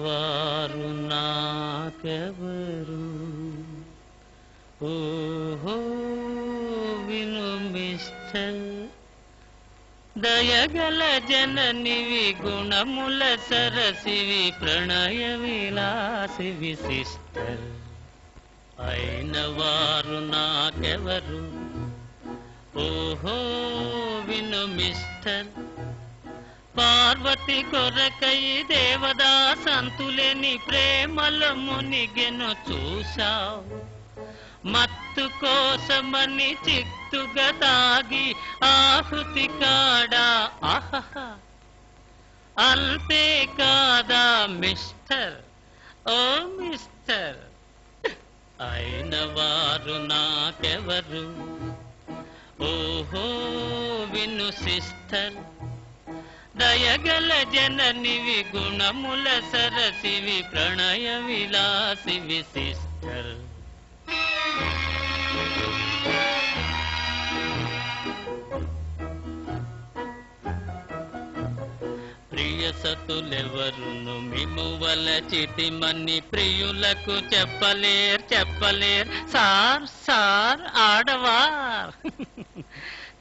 వారు నాకెవరు ఓహో విను మిస్టర్ దయగల జననివి గుణముల సరసివి ప్రణయ విలాసివి సిస్టర్ అయిన వారు నాకెవరు ఓహో విను మిస్టర్ పార్వతి కొరకై దేవదా సంతులేని ప్రేమల మునిగెను చూశావు. మత్తు కోసమని చిత్తుగా తాగి ఆహుతి కాడా ఆహహ. అంతే కాదా మిస్టర్? ఓ మిస్టర్. అయిన వారు నాకెవరు? ఓహో విను సిస్టర్. దయగల జననివి గుణముల సరసివి ప్రణయ విలాసివి సిస్టర్. ప్రియ సతులెవరును మిమువల చిటిమని ప్రియులకు చెప్పలేర్ చెప్పలేర్. Sir sir ఆడవార్.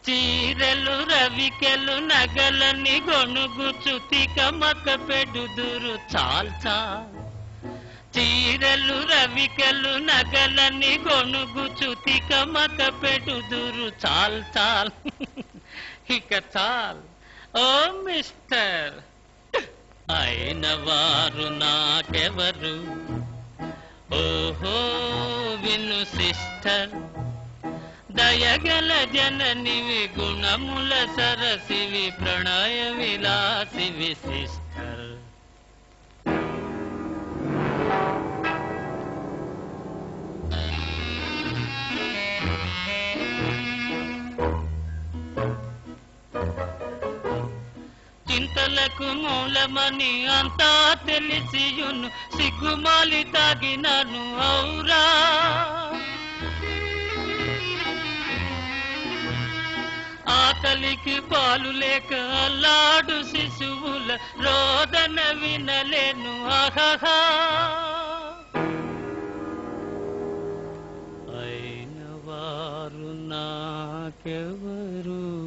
చీరలు రవికెలు నగలని గొణుగుచు తికమక పెడుదురు చాల్చా. చీరలు రవికెలు నగలని గొణుగుచు తికమక పెడుదురు చాల్ చాల్ ఇక చాల్. ఓ మిస్టర్. అయిన వారు నాకెవరు? ఓహో విను సిస్టర్. దయగల జననివి గుణముల సరసివి ప్రణయ విలాసివి సిస్టర్. చింతలకు మూలమని అంతా తెలిసియును సిగ్గుమాలి తాగినను ఔరా ఆకలికి పాలు లేక అల్లాడు శిశువుల రోదన వినలేను. ఆహా అయిన వారు నాకెవరు?